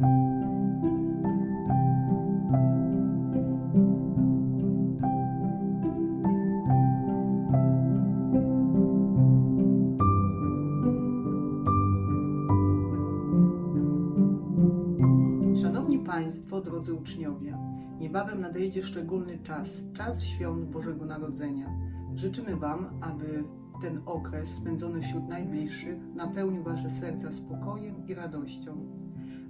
Szanowni Państwo, drodzy uczniowie, niebawem nadejdzie szczególny czas, czas świąt Bożego Narodzenia. Życzymy Wam, aby ten okres spędzony wśród najbliższych napełnił Wasze serca spokojem i radością,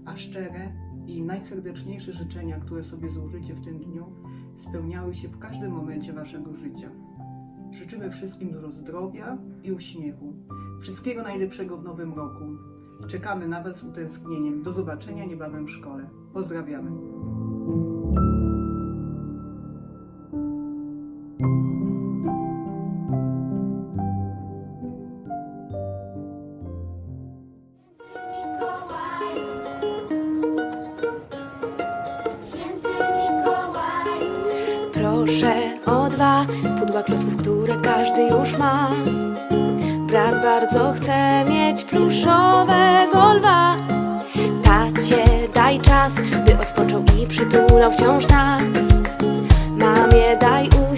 a szczere i najserdeczniejsze życzenia, które sobie złożycie w tym dniu, spełniały się w każdym momencie Waszego życia. Życzymy wszystkim dużo zdrowia i uśmiechu. Wszystkiego najlepszego w nowym roku. Czekamy na Was z utęsknieniem. Do zobaczenia niebawem w szkole. Pozdrawiamy. Proszę o dwa pudła klocków, które każdy już ma. Brat bardzo chce mieć pluszowego lwa. Tacie, daj czas, by odpoczął i przytulał wciąż nas. Mamie, daj uśmiech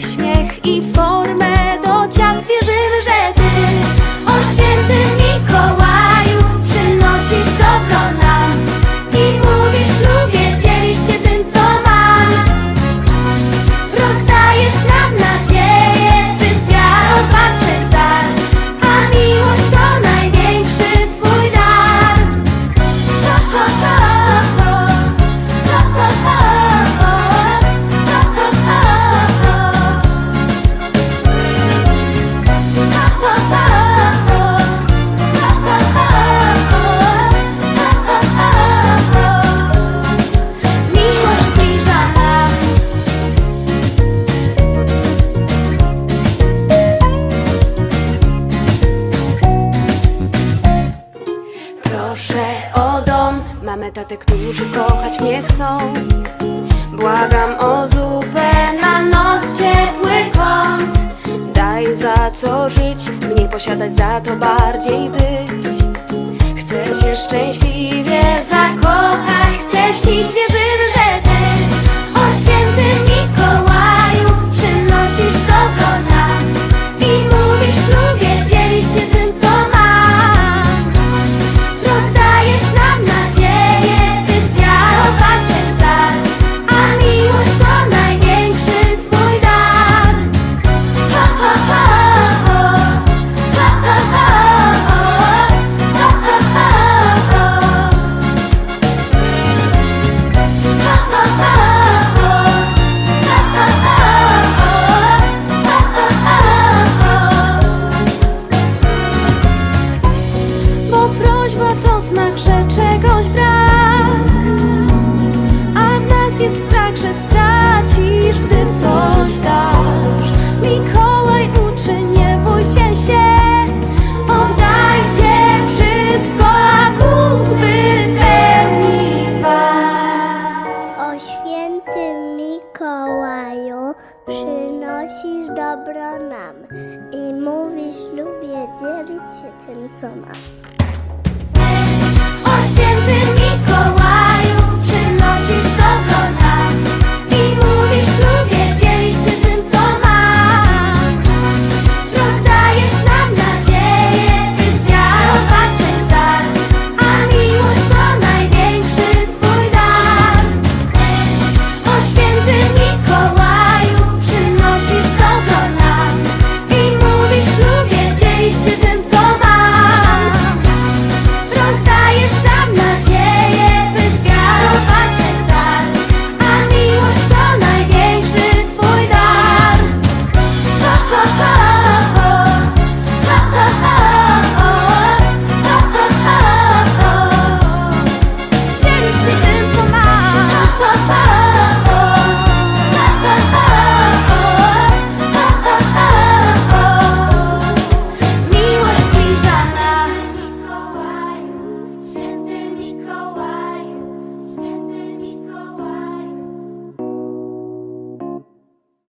za tych, którzy kochać mnie chcą. Błagam o zupę na noc, ciepły kąt. Daj za co żyć, mnie posiadać za to bardziej być. Chcę się szczęśliwie zakochać, chcę śnić, wierzymy, że i mówić lubię dzielić się tym, co mam.